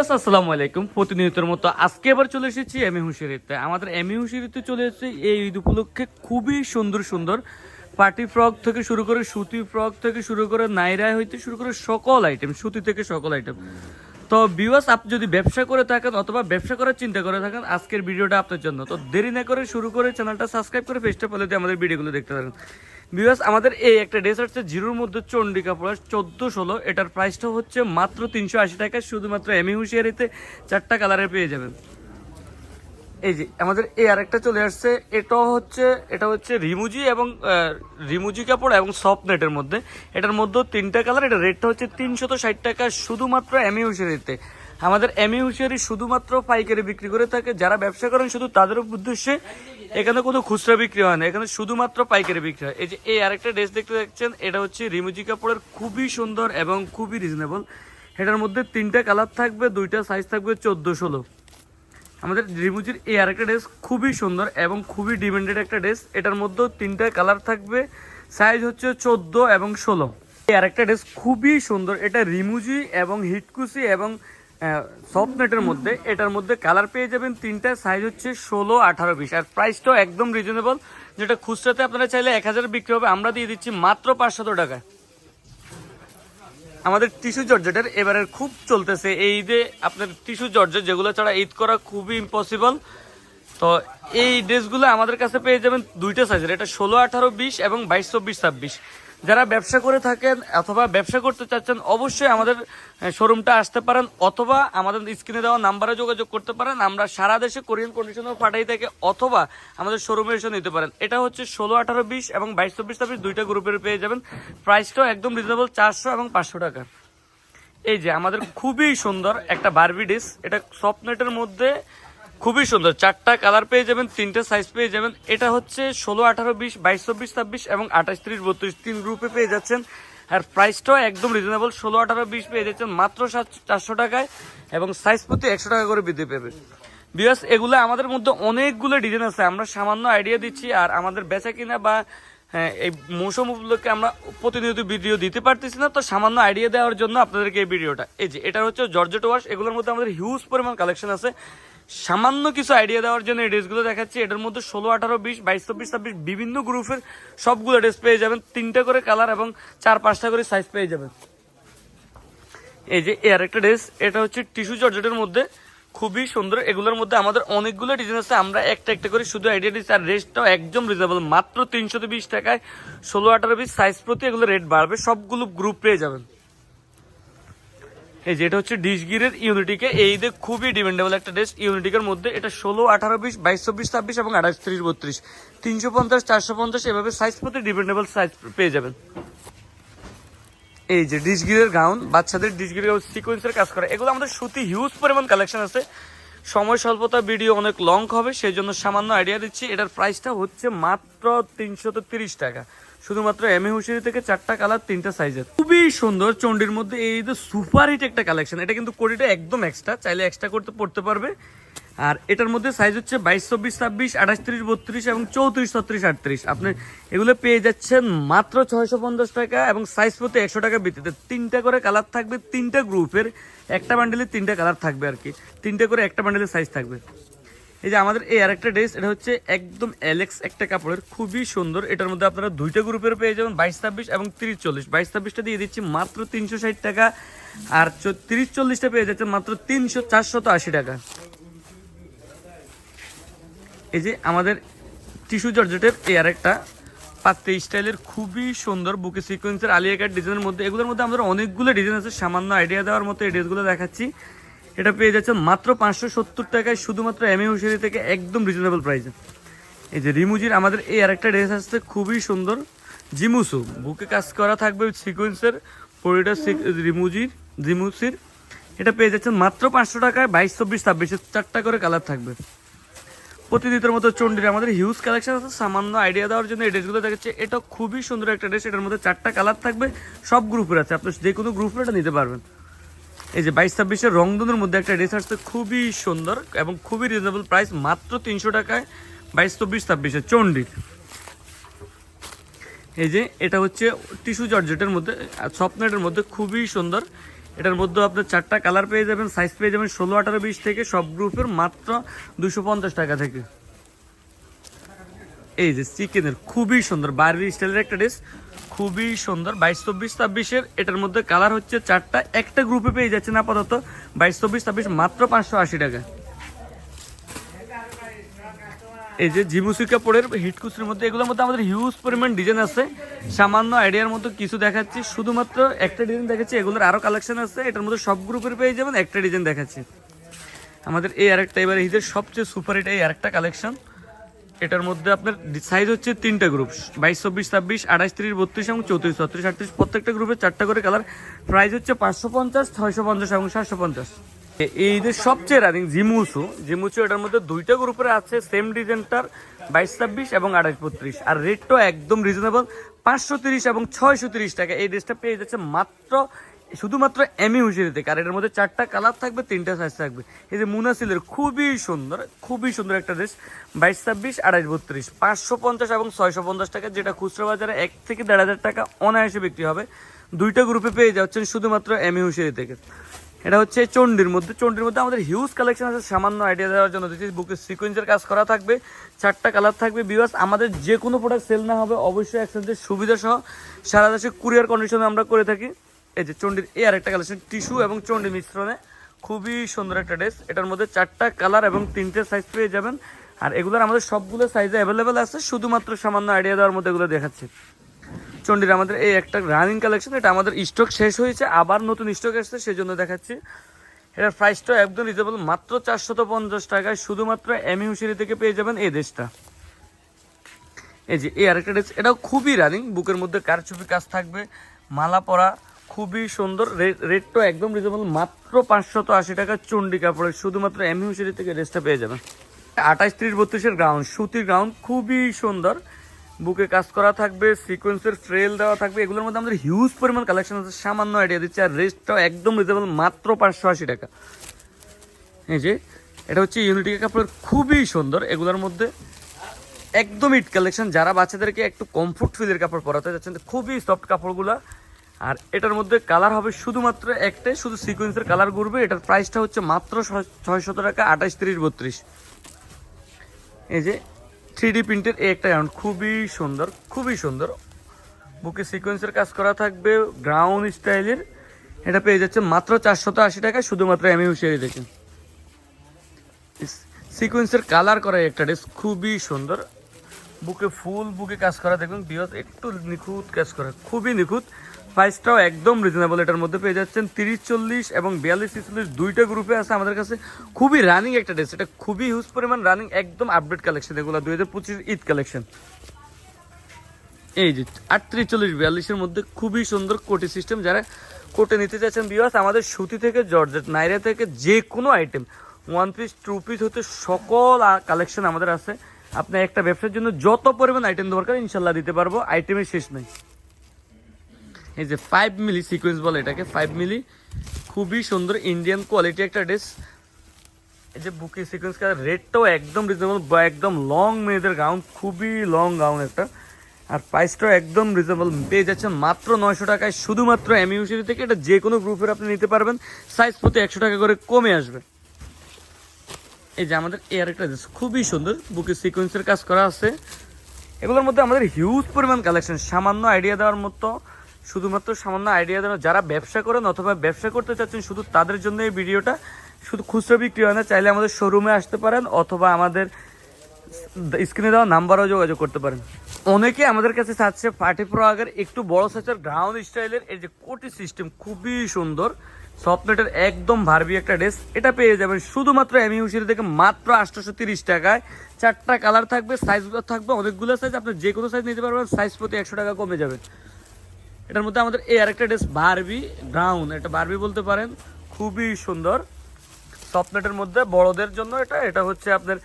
বিয়াস আসসালামু আলাইকুম। প্রতিনিয়তের মতো আজকে এবার চলে এসেছি এমি হুশিয়ারিতে আমাদের এমি হুশিয়ারিতে চলে এসেছে এই ঈদ উপলক্ষে খুবই সুন্দর সুন্দর পার্টি ফ্রক থেকে শুরু করে সুতি ফ্রক থেকে শুরু করে নাইরায় হইতে শুরু করে সকল আইটেম সুতি থেকে সকল আইটেম তো বিওয়াস আপনি যদি ব্যবসা করে থাকেন অথবা ব্যবসা করার চিন্তা করে থাকেন, আজকের ভিডিওটা আপনার জন্য। তো দেরি না করে শুরু করে চ্যানেলটা সাবস্ক্রাইব করে ফেসটা ফলো আমাদের ভিডিওগুলো দেখতে পারেন বিওয়াস আমাদের এই একটা ড্রেস হচ্ছে জিরোর মধ্যে চন্ডী কাপড় চোদ্দ ষোলো এটার প্রাইসটা হচ্ছে মাত্র তিনশো আশি টাকা, শুধুমাত্র এমি হুশিয়ারিতে চারটা কালারে পেয়ে যাবেন। এই যে, আমাদের এই আরেকটা চলে আসছে, এটা হচ্ছে এটা হচ্ছে রিমুজি এবং রিমুজি কাপড় এবং সফট নেটের মধ্যে। এটার মধ্যে তিনটা কালার এটা রেটটা হচ্ছে তিনশত ষাট টাকা, শুধুমাত্র এমি হুশিয়ারিতে। আমাদের এমি হুশিয়ারি শুধুমাত্র পাইকারি বিক্রি করে থাকে, যারা ব্যবসা করেন শুধু তাদের উদ্দেশ্যে এখানে কোনো খুচরা বিক্রি হয় না। এখানে শুধুমাত্র পাইকারি বিক্রি হয়। এই যে এই আরেকটা ড্রেস দেখতে পাচ্ছেন, এটা হচ্ছে রিমুজি কাপড়ের খুবই সুন্দর এবং খুবই রিজনেবল এটার মধ্যে তিনটা কালার থাকবে, দুইটা সাইজ থাকবে চোদ্দ ষোলো আমাদের রিমুজির এই আরেকটা ড্রেস খুবই সুন্দর এবং খুবই ডিমান্ডেড একটা ড্রেস। এটার মধ্যেও তিনটা কালার থাকবে সাইজ হচ্ছে চোদ্দ এবং ষোলো। এই আরেকটা ড্রেস খুবই সুন্দর। এটা রিমুজি এবং হিটকুসি এবং সফট নেটের মধ্যে, এটার মধ্যে কালার পেয়ে যাবেন তিনটা সাইজ হচ্ছে ষোলো, আঠারো, বিশ। আর প্রাইসটাও একদম রিজনেবল যেটা খুচরাতে আপনারা চাইলে এক হাজার বিক্রি হবে। আমরা দিয়ে দিচ্ছি মাত্র পাঁচশত টাকায় আমাদের টিস্যু জর্জেটের এবারের খুব চলতেছে। এই ঈদে আপনার টিস্যু জর্জেট, যেগুলো ছাড়া ঈদ করা খুবই ইম্পসিবল তো এই ড্রেসগুলো আমাদের কাছে পেয়ে যাবেন দুইটা সাইজের এটা ষোলো, আঠারো, বিশ এবং বাইশ, চব্বিশ, ছাব্বিশ। যারা ব্যবসা করে থাকেন অথবা ব্যবসা করতে চাচ্ছেন, অবশ্যই আমাদের শোরুমটা আসতে পারেন, অথবা আমাদের স্ক্রিনে দেওয়া নাম্বারে যোগাযোগ করতে পারেন। আমরা সারা দেশে কোরিয়ান কন্ডিশনও পাঠাই থাকি অথবা আমাদের শোরুমে এসে নিতে পারেন। এটা হচ্ছে ষোলো, আঠারো, বিশ এবং বাইশ, চব্বিশ ছাব্বিশ দুইটা গ্রুপের পেয়ে যাবেন। প্রাইসটাও একদম রিজনেবল চারশো এবং পাঁচশো টাকা। এই যে, আমাদের খুবই সুন্দর একটা বারবি ডিস এটা সফট নেটের মধ্যে খুবই সুন্দর। চারটা কালার পেয়ে যাবেন, তিনটে সাইজ পেয়ে যাবেন। এটা হচ্ছে ষোলো, আঠারো, বিশ, বাইশ, চব্বিশ, ছাব্বিশ এবং আঠাশ, ত্রিশ, বত্রিশ, তিন গ্রুপে পেয়ে যাচ্ছেন। আর প্রাইসটাও একদম রিজনেবল ষোলো, আঠারো, বিশ পেয়ে যাচ্ছেন মাত্র চারশো টাকায় এবং সাইজ প্রতি একশো টাকা করে বৃদ্ধি পাবে। বিকজ এগুলো আমাদের মধ্যে অনেকগুলো ডিজাইন আছে। আমরা সামান্য আইডিয়া দিচ্ছি আর আমাদের বেচা কিনা বা হ্যাঁ এই মৌসুম উপলক্ষে আমরা প্রতিনিয়ত ভিডিও দিতে পারতেছি না। তো সামান্য আইডিয়া দেওয়ার জন্য আপনাদেরকে এই ভিডিওটা এই যে, এটা হচ্ছে জর্জেট ওয়াশ এগুলোর মধ্যে আমাদের হিউজ পরিমাণ কালেকশন আছে। সামান্য কিছু আইডিয়া দেওয়ার জন্য এই ড্রেসগুলো দেখাচ্ছি। এটার মধ্যে ষোলো, আঠারো, বিশ, বাইশ, চব্বিশ, ছাব্বিশ বিভিন্ন গ্রুপের সবগুলো ড্রেস পেয়ে যাবেন। তিনটা করে কালার এবং চার, পাঁচটা করে সাইজ পেয়ে যাবেন। এই যে এর একটা ড্রেস এটা হচ্ছে টিস্যু জর্জেটের মধ্যে। খুবই সুন্দর। এগুলোর মধ্যে আমাদের অনেকগুলো ডিজাইন আছে। আমরা একটা একটা করে শুধু আইডিয়া দিচ্ছি। আর রেটটাও একদম রিজনেবল মাত্র তিনশো বিশ টাকায় ষোলো, আঠারো, বিশ সাইজ প্রতি এগুলো রেট বাড়বে। সবগুলো গ্রুপ পেয়ে যাবেন। এই যেটা হচ্ছে ডিশগিরের ইউনিটিকে, এই ঈদে খুবই ডিমান্ডেবল একটা ড্রেস ইউনিটিকের মধ্যে এটা ষোলো, আঠারো বিশ, বাইশ, চব্বিশ, ছাব্বিশ এবং আঠাশ, ত্রিশ, বত্রিশ। তিনশো পঞ্চাশ, চারশো পঞ্চাশ, এভাবে সাইজ প্রতি ডিপেন্ডেবল সাইজ পেয়ে যাবেন। এই যে ডিশগিরের গাউন বাচ্চাদের ডিশগিরের সিকোয়েন্সের কাজ করে। এগুলো আমাদের সুতি হিউজ পরিমাণ কালেকশন আছে। সময় স্বল্পতা ভিডিও অনেক লং হবে, সেই জন্য সামান্য আইডিয়া দিচ্ছি। এটার প্রাইসটা হচ্ছে মাত্র তিরিশ টাকা। শুধুমাত্র এম এ হুশিরি থেকে চারটা কালার তিনটা সাইজের খুবই সুন্দর চন্ডির মধ্যে এই যে সুপার হিট একটা কালেকশন এটা কিন্তু কোটিটা একদম এক্সট্রা চাইলে এক্সট্রা করতে, পড়তে পারবে। আর এটার মধ্যে সাইজ হচ্ছে বাইশ, চব্বিশ, ছাব্বিশ, আঠাশ, ত্রিশ, বত্রিশ এবং চৌত্রিশ, ছত্রিশ, আটত্রিশ। আপনি এগুলো পেয়ে যাচ্ছেন মাত্র ছয়শো পঞ্চাশ টাকা এবং সাইজ প্রতি একশো টাকা ভিত্তিতে। তিনটা করে কালার থাকবে, তিনটা গ্রুপের একটা বান্ডেলে তিনটা কালার থাকবে আর কি। তিনটা করে একটা বান্ডেলের সাইজ থাকবে। এই যে আমাদের এই আরেকটা ড্রেস এটা হচ্ছে একদম অ্যালেক্স একটা কাপড়ের, খুবই সুন্দর। এটার মধ্যে আপনারা দুইটা গ্রুপের পেয়ে যাবেন, বাইশ, ছাব্বিশ এবং তিরিশ, চল্লিশ। বাইশ, ছাব্বিশটা দিয়ে দিচ্ছি মাত্র তিনশো ষাট টাকা। আর তিরিশ, চল্লিশটা পেয়ে যাচ্ছে মাত্র তিনশো চারশত আশি টাকা। এই যে আমাদের টিস্যু জর্জেটের এই আরেকটা, পাত্রে স্টাইলের খুবই সুন্দর বুকে সিকোয়েন্সের আলিয়া কাট ডিজাইনের মধ্যে। এগুলোর মধ্যে আমাদের অনেকগুলো ডিজাইন আছে, সামান্য আইডিয়া দেওয়ার মতো এই ড্রেসগুলো দেখাচ্ছি। এটা পেয়ে যাচ্ছে মাত্র পাঁচশো সত্তর টাকায় শুধুমাত্র এম এ হুশারি থেকে একদম রিজনেবল প্রাইসে এই যে রিমুজির আমাদের এই আরেকটা ড্রেস আসছে, খুবই সুন্দর। জিমুসু, বুকে কাজ করা থাকবে সিকোয়েন্সের পরিটা রিমুজির, জিমুসির। এটা পেয়ে যাচ্ছেন মাত্র পাঁচশো টাকায় বাইশ, চব্বিশ ছাব্বিশের চারটা করে কালার থাকবে। প্রতিদিনের মতো চন্ডির আমাদের হিউজ কালেকশন আছে। সামান্য আইডিয়া দেওয়ার জন্য এই ড্রেসগুলো দেখাচ্ছে এটা খুবই সুন্দর একটা ড্রেস এটার মধ্যে চারটা কালার থাকবে। সব গ্রুপের আছে। আপনি যে কোনো গ্রুপের এটা নিতে পারবেন। এই যে বাইশ ছাব্বিশের রংধনুর মধ্যে একটা ড্রেস আসছে খুবই সুন্দর এবং খুবই রিজনেবল প্রাইস মাত্র তিনশো টাকায় বাইশ চব্বিশ ছাব্বিশে চন্ডির এই যে এটা হচ্ছে টিস্যু জর্জেটের মধ্যে স্বপ্নেটের মধ্যে খুবই সুন্দর। এটার মধ্যে আপনার চারটা কালার পেয়ে যাবেন সাইজ পেয়ে যাবেন ষোলো আঠারো বিশ থেকে সব গ্রুপের মাত্র দুশো পঞ্চাশ টাকা থেকে। এই যে চিকেনের খুবই সুন্দর বারবি স্টাইলের একটা ড্রেস খুবই সুন্দর। বাইশ, চব্বিশ, ছাব্বিশের এটার মধ্যে কালার হচ্ছে চারটা। একটা গ্রুপে পেয়ে যাচ্ছেন আপাতত বাইশ, চব্বিশ, ছাব্বিশ, মাত্র পাঁচশো আশি টাকা। এই যে জিমুসি কাপড়ের হিটকুসির মধ্যে, এগুলোর মধ্যে আমাদের হিউজ পরিমাণ ডিজাইন আছে। সামান্য আইডিয়ার মতো কিছু দেখাচ্ছি। শুধুমাত্র একটা ডিজাইন দেখাচ্ছি, এগুলোর আরও কালেকশন আছে। এটার মধ্যে সব গ্রুপের পেয়ে যাবেন, একটা ডিজাইন দেখাচ্ছি। আমাদের এই আরেকটা এবারে ঈদের সবচেয়ে সুপার হিট এই আরেকটা কালেকশন এটার মধ্যে আপনার সাইজ হচ্ছে তিনটা গ্রুপ বাইশ চব্বিশ ছাব্বিশ, আঠাশ, তিরিশ, বত্রিশ এবং চৌত্রিশ, ছত্রিশ, আটত্রিশ। প্রত্যেকটা গ্রুপে চারটা করে কালার প্রাইস হচ্ছে পাঁচশো পঞ্চাশ, ছয়শো পঞ্চাশ এবং সাতশো পঞ্চাশ। এই যে সবচেয়ে রানিং জিমুসু জিমুসু এটার মধ্যে দুইটা গ্রুপের আছে সেম ডিজাইনটার বাইশ, ছাব্বিশ এবং আঠাশ, বত্রিশ। আর রেটটাও একদম রিজনেবল পাঁচশো তিরিশ এবং ছয়শো তিরিশ টাকা। এই ড্রেসটা পেয়ে যাচ্ছে মাত্র শুধুমাত্র এমি হুশিয়ারি থেকে আর এটার মধ্যে চারটা কালার থাকবে, তিনটা সাইজ থাকবে। এই যে মুনাসিলের খুবই সুন্দর খুবই সুন্দর একটা ড্রেস বাইশ ছাব্বিশ, আড়াইশ বত্রিশ। পাঁচশো পঞ্চাশ এবং ছয়শো পঞ্চাশ টাকা যেটা খুচরো বাজারে এক থেকে দেড় হাজার টাকা অনায়াসে বিক্রি হবে। দুইটা গ্রুপে পেয়ে যাচ্ছেন শুধুমাত্র এমি হুশিয়ারি থেকে এটা হচ্ছে চন্ডির মধ্যে। চন্ডির মধ্যে আমাদের হিউজ কালেকশন আছে, সামান্য আইডিয়া দেওয়ার জন্য দিচ্ছি। বুকে সিকোয়েন্সের কাজ করা থাকবে, চারটা কালার থাকবে। বিবাস আমাদের যে কোনো প্রোডাক্ট সেল না হবে, অবশ্যই এক্সচেঞ্জের সুবিধা সহ সারা দেশে কুরিয়ার কন্ডিশনে আমরা করে থাকি। এই যে চন্ডির এই আরেকটা কালেকশন টিস্যু এবং চন্ডি মিশ্রণে খুবই সুন্দর একটা ড্রেস এটার মধ্যে চারটা কালার এবং তিনটে সাইজ পেয়ে যাবেন। আর এগুলোর আমাদের সবগুলো সাইজে অ্যাভেলেবেল আছে, শুধুমাত্র সামান্য আইডিয়া দেওয়ার মধ্যে এগুলো দেখাচ্ছি। চন্ডির আমাদের এই একটা রানিং কালেকশন এটা আমাদের স্টক শেষ হয়েছে, আবার নতুন স্টক এসছে সেই জন্য দেখাচ্ছি। এটার প্রাইসটা একদম রিজনেবল মাত্র চারশত পঞ্চাশ টাকায় শুধুমাত্র এমি হুশিয়ারি থেকে পেয়ে যাবেন এই দেশটা এই যে এই আরেকটা ড্রেস এটাও খুবই রানিং বুকের মধ্যে কারচুপি কাজ থাকবে, মালা পরা খুবই সুন্দর। রেটটাও একদম রিজনেবল মাত্র পাঁচশত আশি টাকা চন্ডি কাপড়ের। শুধুমাত্র এমি হুশিয়ারি থেকে ড্রেসটা পেয়ে যাবেন। আঠাশ, ত্রিশ, বত্রিশের গ্রাউন্ড সুতির গ্রাউন্ড খুবই সুন্দর। বুকে কাজ করা থাকবে সিকোয়েন্সের ফ্রেল দেওয়া থাকবে। এগুলোর মধ্যে আমাদের হিউজ পরিমাণ কালেকশন আছে, সামান্য আইডিয়া দিচ্ছে। আর রেটটাও একদম রিজনেবল মাত্র পাঁচশো আশি টাকা। এই যে, এটা হচ্ছে ইউনিটি কাপড়ের খুবই সুন্দর। এগুলোর মধ্যে একদম ইট কালেকশন যারা বাচ্চাদেরকে একটু কমফোর্ট ফিলের কাপড় পরাতে যাচ্ছেন, খুবই সফট কাপড়গুলো। আর এটার মধ্যে কালার হবে শুধুমাত্র একটাই, শুধু সিকোয়েন্সের কালার ঘুরবে। এটার প্রাইসটা হচ্ছে মাত্র ছয়শত টাকা, আঠাশ তিরিশ বত্রিশ। এই যে থ্রি ডি প্রিন্টের এই একটা রাউন্ড খুবই সুন্দর খুবই সুন্দর। বুকে সিকোয়েন্সের কাজ করা থাকবে গ্রাউন্ড স্টাইলের এটা পেয়ে যাচ্ছে মাত্র চারশত আশি টাকায়, শুধুমাত্র এমি হুশিয়ারি দেখেন সিকোয়েন্সের কালার করা একটা ড্রেস খুবই সুন্দর। বুকে ফুল বুকে কাজ করা, দেখুন বিয়স একটু নিখুঁত কাজ করা, খুবই নিখুঁত। প্রাইসটাও একদম রিজনেবল এটার মধ্যে পেয়ে যাচ্ছেন তিরিশ, চল্লিশ এবং বিয়াল্লিশ, ছিচল্লিশ দুইটা গ্রুপে আছে আমাদের কাছে। খুবই রানিং একটা ড্রেস এটা খুবই হিউজ পরিমাণ রানিং একদম আপডেট কালেকশন এগুলো দুই হাজার পঁচিশ ঈদ কালেকশন এই যে আটত্রিশ, চল্লিশ, বিয়াল্লিশের মধ্যে খুবই সুন্দর কোটি সিস্টেম যারা কোটে নিতে চাচ্ছেন বিয়াস আমাদের সুতি থেকে জর্জেট, নাইরা থেকে যে কোনো item one piece two piece হতে সকল কালেকশন আমাদের আছে। আপনি একটা ব্যবসার জন্য যত পরিমাণ আইটেম দরকার, ইনশাল্লাহ দিতে পারব আইটেমের শেষ নেই। এই যে ফাইভ মিলি সিকোয়েন্স বলে এটাকে ফাইভ মিলি খুবই সুন্দর ইন্ডিয়ান কোয়ালিটি একটা ড্রেস এই যে বুকি সিকোয়েন্স রেটটাও একদম রিজনেবল বা একদম লং মেয়েদের গাউন খুবই লং গাউন একটা। আর প্রাইসটাও একদম রিজনেবল পেয়ে যাচ্ছেন মাত্র নয়শো টাকায়। শুধুমাত্র এমইউসিটি থেকে এটা যে কোনো গ্রুপের আপনি নিতে পারবেন। সাইজ প্রতি একশো টাকা করে কমে আসবে। এই যে আমাদের এয়ার একটা ড্রেস খুবই সুন্দর। বুকে সিকোয়েন্সের কাজ করা আছে। এগুলোর মধ্যে আমাদের হিউজ পরিমাণ কালেকশন সামান্য আইডিয়া দেওয়ার মতো শুধুমাত্র সামান্য আইডিয়া দেওয়া যারা ব্যবসা করেন অথবা ব্যবসা করতে চাচ্ছেন, শুধু তাদের জন্য এই ভিডিওটা শুধু খুচরো বিক্রি হয় না, চাইলে আমাদের শোরুমে আসতে পারেন অথবা আমাদের স্ক্রিনে দেওয়া নাম্বারও যোগাযোগ করতে পারেন। অনেকে আমাদের কাছে চাচ্ছে পার্টি প্রো আগের একটু বড় সাইজের গ্রাউন্ড স্টাইলের এই যে কোটি সিস্টেম খুবই সুন্দর সফটনেটের একদম ভারবি একটা ড্রেস এটা পেয়ে যাবেন শুধুমাত্র এমি হুশিরি থেকে মাত্র আটশোশো তিরিশ টাকায়। চারটা কালার থাকবে সাইজগুলো থাকবে, অনেকগুলো সাইজ আপনি যে কোনো সাইজ নিতে পারবেন সাইজ প্রতি একশো টাকা কমে যাবে। এটার মধ্যে আমাদের এই আরেকটা ড্রেস বারবি ব্রাউন এটা বারবি বলতে পারেন। খুবই সুন্দর। সফটনেটের মধ্যে বড়দের জন্য এটা এটা হচ্ছে আপনার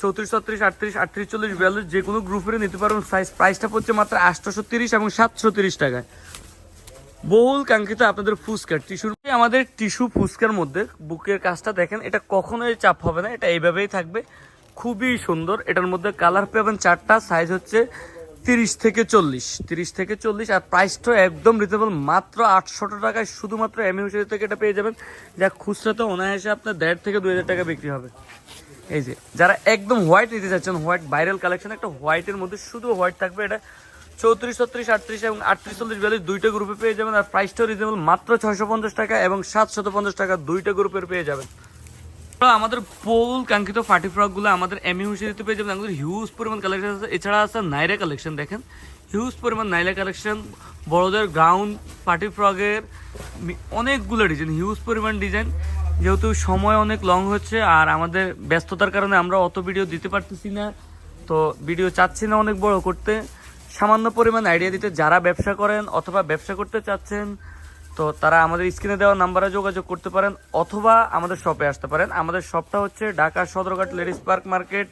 চৌত্রিশ, ছত্রিশ, আটত্রিশ আটত্রিশ, চল্লিশ, বিয়াল্লিশ, যে কোনো গ্রুপের নিতে পারবেন। সাইজ প্রাইসটা পড়ছে মাত্র আটশোশো তিরিশ এবং সাতশো তিরিশ টাকায়। বহুল কাঙ্ক্ষিত আপনাদের ফুসকার টিস্যুর আমাদের টিস্যু ফুসকার মধ্যে বুকের কাজটা দেখেন, এটা কখনোই চাপ হবে না, এটা এইভাবেই থাকবে। খুবই সুন্দর, এটার মধ্যে কালার পাবেন চারটা সাইজ হচ্ছে তিরিশ থেকে চল্লিশ, তিরিশ থেকে চল্লিশ, আর প্রাইসটা একদম রিজনেবল মাত্র আটশো টাকায় শুধুমাত্র এমএ হুসেরি থেকে এটা পেয়ে যাবেন। যা খুচরা তো অনায়াসে আপনার দেড় থেকে দুই হাজার টাকা বিক্রি হবে। এই যে, যারা একদম হোয়াইট নিতে চাচ্ছেন হোয়াইট ভাইরাল কালেকশন একটা হোয়াইটের মধ্যে শুধু হোয়াইট থাকবে, এটা চৌত্রিশ, ছত্রিশ, আটত্রিশ এবং আটত্রিশ, চল্লিশ বিয়াল্লিশ দুইটা গ্রুপে পেয়ে যাবেন, আর প্রাইসটাও রিজনেবল মাত্র ছয়শো পঞ্চাশ টাকা এবং সাতশত পঞ্চাশ টাকা দুইটা গ্রুপের পেয়ে যাবেন। আমাদের পোল কাঙ্ক্ষিত ফাটি ফ্রকগুলো আমাদের এমি হুসিতে পেয়ে যাবেন। আমাদের হিউজ পরিমাণ কালেকশন আছে। এছাড়া আছে নাইরা কালেকশন দেখেন। হিউজ পরিমাণ নাইরা কালেকশন বড়দের গ্রাউন্ড পার্টি ফ্রকের অনেকগুলো ডিজাইন হিউজ পরিমাণ ডিজাইন যেহেতু সময় অনেক লং হচ্ছে আর আমাদের ব্যস্ততার কারণে আমরা অত ভিডিও দিতে পারতেছি না, তো ভিডিও চাচ্ছি না অনেক বড় করতে। সামান্য পরিমাণ আইডিয়া দিতে যারা ব্যবসা করেন অথবা ব্যবসা করতে চাচ্ছেন তো তারা আমাদের স্ক্রিনে দেওয়া নাম্বারে যোগাযোগ করতে পারেন অথবা আমাদের শপে আসতে পারেন। আমাদের শপটা হচ্ছে Dhaka Sadarghat ladies park market,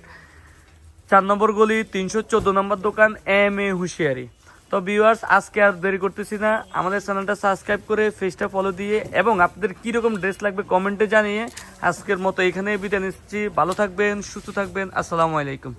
চার নম্বর গলি, তিনশো চোদ্দ নম্বর দোকান, এম এ হুঁশিয়ারি। তো ভিউয়ার্স আজকে আর দেরি করতেছি না। আমাদের চ্যানেলটা সাবস্ক্রাইব করে ফেসটা ফলো দিয়ে এবং আপনাদের কীরকম ড্রেস লাগবে কমেন্টে জানিয়ে আজকের মতো এখানে বিদায় নিচ্ছি। ভালো থাকবেন, সুস্থ থাকবেন। আসসালামু আলাইকুম।